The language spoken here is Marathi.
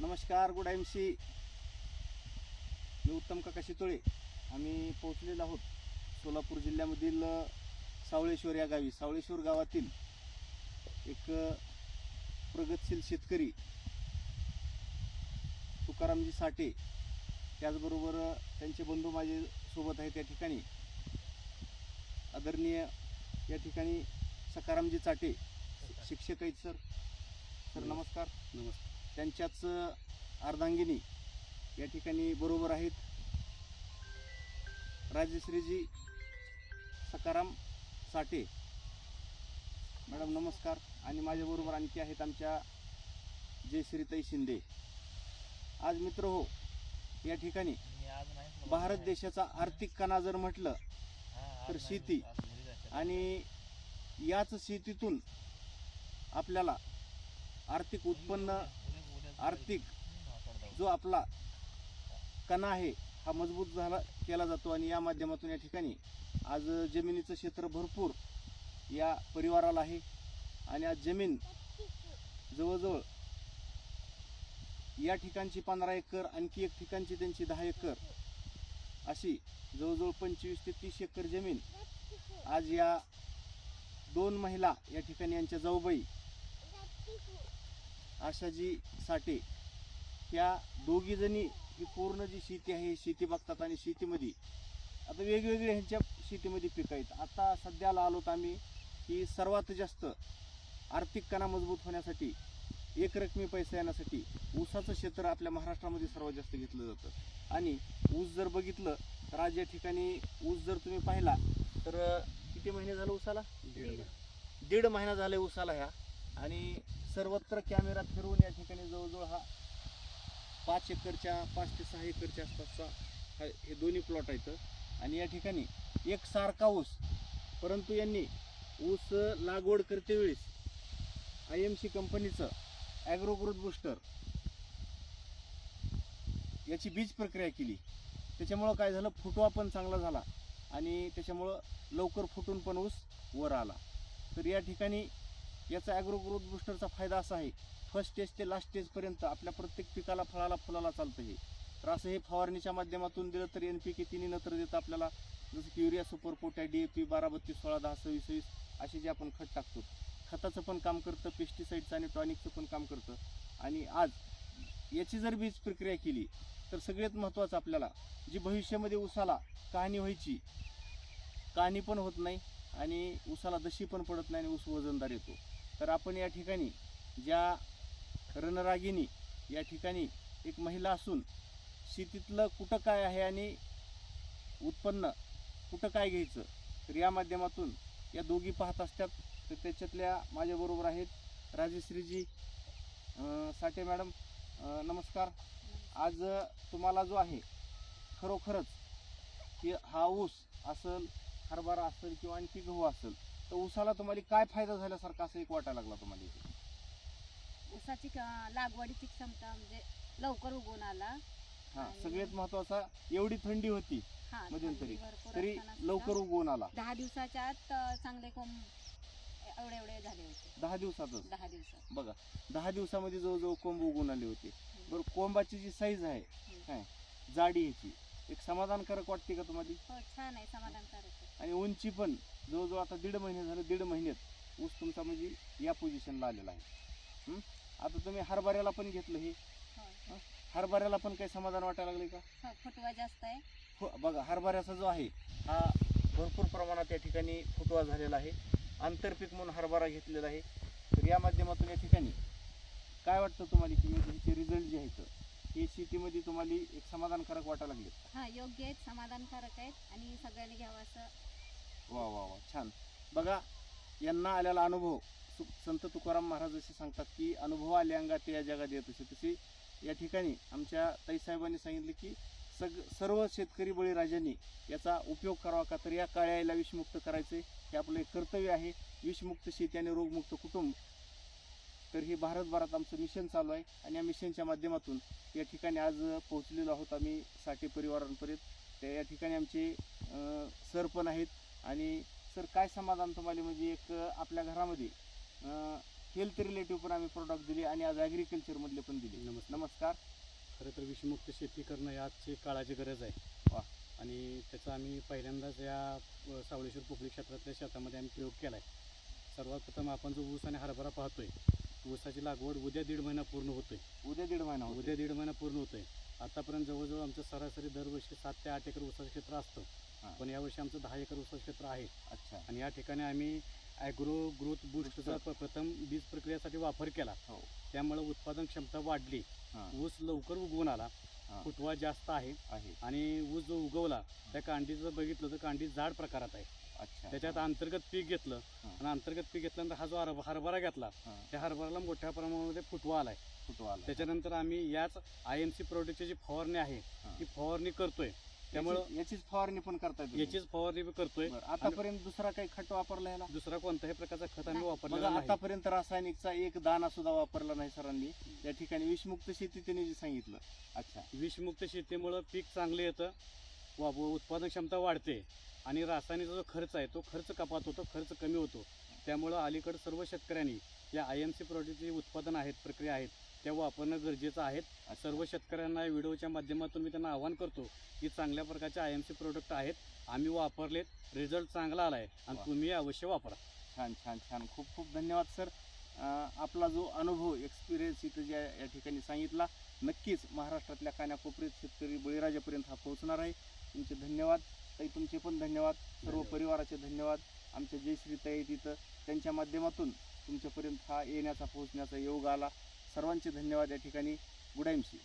नमस्कार गुड एम सी. मी उत्तम काका शितोळे आम्ही पोहोचलेलो आहोत सोलापूर जिल्ह्यामधील सावळेश्वर या गावी. सावळेश्वर गावातील एक प्रगतशील शेतकरी तुकारामजी साठे. त्याचबरोबर त्यांचे बंधू माझे सोबत आहेत त्या ठिकाणी. आदरणीय या ठिकाणी सकारामजी चाटे शिक्षक आहेत सर. सर नमस्कार. नमस्कार. त्यांच्याच अर्धांगिनी या ठिकाणी बरोबर आहेत. राजश्रीजी सकाराम साठे. मॅडम नमस्कार. आणि माझ्याबरोबर आणखी आहेत आमच्या जयश्रीताई शिंदे. आज मित्र हो या ठिकाणी भारत देशाचा आर्थिक कणा जर म्हटलं तर शेती आणि याच शेतीतून आपल्याला आर्थिक उत्पन्न आर्थिक जो आपला कणा आहे हा मजबूत झाला केला जातो. आणि या माध्यमातून या ठिकाणी आज जमिनीचं क्षेत्र भरपूर या परिवाराला आहे. आणि आज जमीन जवळजवळ या ठिकाणची पंधरा एकर आणखी एक ठिकाणची त्यांची दहा एकर अशी जवळजवळ पंचवीस ते तीस एकर जमीन आज या दोन महिला या ठिकाणी यांच्या जाऊबाई आशाजी साठे ह्या दोघी जणी ही पूर्ण जी शेती आहे ही शेती बघतात आणि शेतीमध्ये आता वेगवेगळे ह्यांच्या शेतीमध्ये पिकं आहेत. आता सध्याला आलोत आम्ही की सर्वात जास्त आर्थिक कणा मजबूत होण्यासाठी एक रकमी पैसा येण्यासाठी ऊसाचं क्षेत्र आपल्या महाराष्ट्रामध्ये सर्वात जास्त घेतलं जातं. आणि ऊस जर बघितलं तर आज या ठिकाणी ऊस जर तुम्ही पाहिला तर किती महिने झालं ऊसाला? दीड दीड महिना झाले ऊसाला ह्या. आणि सर्वत्र कॅमेरा फिरवून या ठिकाणी जवळजवळ हा पाच एकरच्या पाच ते सहा एकरच्या आसपासचा हे दोन्ही प्लॉट आहेत. आणि या ठिकाणी एक सारखा ऊस परंतु यांनी ऊस लागवड करते वेळेस आय एम सी कंपनीचं ॲग्रोग्रोथ बुस्टर याची बीज प्रक्रिया केली. त्याच्यामुळं काय झालं? फुटवा पण चांगला झाला आणि त्याच्यामुळं लवकर फुटून पण ऊस वर आला. तर या ठिकाणी याचा ॲग्रो ग्रोथ बुस्टरचा फायदा असा आहे फर्स्ट स्टेज ते लास्ट स्टेजपर्यंत आपल्या प्रत्येक पिकाला फळाला फुलाला चालतं हे. तर असं हे फवारणीच्या माध्यमातून दिलं तर एन पी के तिन्ही नत्र देतं आपल्याला. जसं की युरिया सुपर पोटॅ डी ए पी बारा बत्तीस सोळा दहा सव्वीस सव्वीस असे जे आपण खत टाकतो. खताचं पण काम करतं पेस्टिसाईडचं आणि टॉनिकचं पण काम करतं. आणि आज याची जर बीज प्रक्रिया केली तर सगळ्यात महत्त्वाचं आपल्याला जी भविष्यामध्ये उसाला कहाणी व्हायची कहाणी पण होत नाही आणि उसाला दशी पण पडत नाही आणि ऊस वजनदार येतो. तर आपण या ठिकाणी ज्या रणरागिनी या ठिकाणी एक महिला असून शेतीतलं कुठं काय आहे आणि उत्पन्न कुठं काय घ्यायचं तर या माध्यमातून या दोघी पाहत असतात. तर त्याच्यातल्या माझ्याबरोबर आहेत राजेश्रीजी साठे मॅडम. नमस्कार. आज तुम्हाला जो आहे खरोखरच की हा ऊस असेल हरभरा असेल किंवा आणखी गहू असेल तर ऊसाला तुम्हाला काय फायदा झाल्यासारखा असं एक वाटायला लागला तुम्हाला इथे? ऊसाची क- लागवडीची क्षमता म्हणजे लवकर उगवून आला. हा आणि- सगळ्यात महत्त्वाचा एवढी थंडी होती हा मध्यंतरी थंडी भरपूर तरी असताना सुद्धा लवकर उगवून आला. दहा दिवसाच्या आत अं, चांगले कोंब एवढे एवढे झाले होते. दहा दिवसातच? दहा दिवसात. बघा दहा दिवसामध्ये जवळजवळ कोंब उगवून आले होते. बरं कोंबाची जी साईज आहे काय? जाडी ह्याची एक समाधानकारक वाटते का तुम्हाला? हो छान आहे समाधानकारक. आणि उंची पण जवळजवळ आता दीड महिने झाले दीड महिन्यात ऊस तुमचा म्हणजे या पोझिशनला आलेला आहे. हं? आता तुम्ही हरभऱ्याला पण घेतलं हे. हो. हरभऱ्याला पण काही समाधान वाटायला लागले का? हो फुटवा जास्त आहे. फु- बघा हरभऱ्याचा जो आहे हा भरपूर प्रमाणात या ठिकाणी फुटवा झालेला आहे. आंतरपीक म्हणून हरभरा घेतलेला आहे. तर या माध्यमातून या ठिकाणी काय वाटतं तुम्हाला की म्हणजे ह्याचे रिझल्ट जे आहेत हे शेतीमध्ये तुम्हाला एक समाधानकारक वाटायला लागले. हा योग्य आहेत समाधानकारक आहेत आणि सगळ्यांनी घ्यावं असं. वा वा वा छान. बघा यांना आलेला अनुभव सु- संत तुकाराम महाराज असे सांगतात की अनुभव आले अंगात या जगात येत असे. तसे या ठिकाणी आमच्या ताईसाहेबांनी सांगितले की सग सर्व शेतकरी बळीराजांनी याचा उपयोग करावा का तर या काळ्याला विषमुक्त करायचे हे आपलं एक कर्तव्य आहे. विषमुक्त शेती आणि रोगमुक्त कुटुंब. तर हे भारतभरात आमचं मिशन चालू आहे. आणि या मिशनच्या माध्यमातून या ठिकाणी आज पोहोचलेलो आहोत आम्ही साठी परिवारांपर्यंत. त्या या ठिकाणी आमचे सर पण आहेत. आणि सर काय समाधान तुम्हाला? म्हणजे एक आपल्या घरामध्ये हेल्थ रिलेटिव्ह पण आम्ही प्रोडक्ट दिले आणि आज ॲग्रिकल्चर मधले पण दिले. नमस्कार. नमस्कार. खरं तर विषमुक्त शेती करणं ही आजची काळाची गरज आहे. वा. आणि त्याचा आम्ही पहिल्यांदाच या सावळेश्वर पोपली क्षेत्रातल्या शेतामध्ये आम्ही प्रयोग केला आहे सर्वात प्रथम आपण जो ऊस आणि हरभरा पाहतोय ऊसाची लागवड उद्या दीड महिना पूर्ण होतोय. उद्या दीड महिना होते उद्या दीड महिना पूर्ण होतोय. आतापर्यंत जवळजवळ आमचं सरासरी दरवर्षी सात ते आठ एकर ऊसाचं क्षेत्र असतं. पण यावर्षी आमचं दहा एकर ऊसाचं क्षेत्र आहे. अच्छा. आणि या ठिकाणी आम्ही ॲग्रो ग्रोथ बूस्टचा प्रथम बीज प्रक्रियेसाठी वापर केला. हो. त्यामुळे उत्पादन क्षमता वाढली. ऊस लवकर उगवून आला. फुटवा जास्त आहे. आहे. आणि ऊस जो उगवला त्या कांडीचं बघितलं तर कांडी जाड प्रकारात आहे. अच्छा. त्याच्यात अंतर्गत पीक घेतलं. आणि अंतर्गत पीक घेतल्यानंतर हा जो हरभ- हरभरा घेतला हां. त्या हरभऱ्याला मोठ्या प्रमाणामध्ये फुटवा आलाय. फुटवा आला त्याच्यानंतर आम्ही याच आय एम सी प्रोडक्टची जी फवारणी आहे हां. ती फवारणी करतोय. त्यामुळं याची- याचीच फवारणी पण करता येते याचीच फवारणी बी करतोय. बरं, आतापर्यंत दुसरा काही खत वापरला याला? दुसरा कोणत्याही प्रकारचा खत आम्ही. वापरलेला नाही. आतापर्यंत रासायनिकचा एक दाना सुद्धा वापरला नाही सरांनी. या ठिकाणी विषमुक्त शेती त्यांनी जे सांगितलं. अच्छा. विषमुक्त शेतीमुळं पीक चांगलं येतं. वा उत्पादन क्षमता वाढते आणि रासायनिकचा जो खर्च आहे तो खर्च कपात होतो खर्च कमी होतो. त्यामुळं अलीकडे सर्व शेतकऱ्यांनी या आय एम सी प्रोडक्टचे उत्पादन आहेत प्रक्रिया आहेत त्या वापरणं गरजेचं आहे सर्व शेतकऱ्यांना या व्हिडिओच्या माध्यमातून मी त्यांना आवाहन करतो की चांगल्या प्रकारचे आय एम सी प्रोडक्ट आहेत आम्ही वापरलेत रिझल्ट चांगला आला आहे आणि तुम्ही अवश्य वापरा. छान छान छान. खूप खूप धन्यवाद सर. आपला जो अनुभव एक्सपिरियन्स इथं ज्या या ठिकाणी सांगितला नक्कीच महाराष्ट्रातल्या कानाकोपऱ्यात शेतकरी बळीराजापर्यंत हा पोहोचणार आहे. तुमचे धन्यवाद. ताई तुमचे पण धन्यवाद. सर्व. परिवाराचे धन्यवाद. आमच्या जयश्री ताई तिथं. त्यांच्या माध्यमातून तुमच्यापर्यंत हा येण्याचा पोहोचण्याचा योग आला. सर्वांचे धन्यवाद या ठिकाणी. Good C.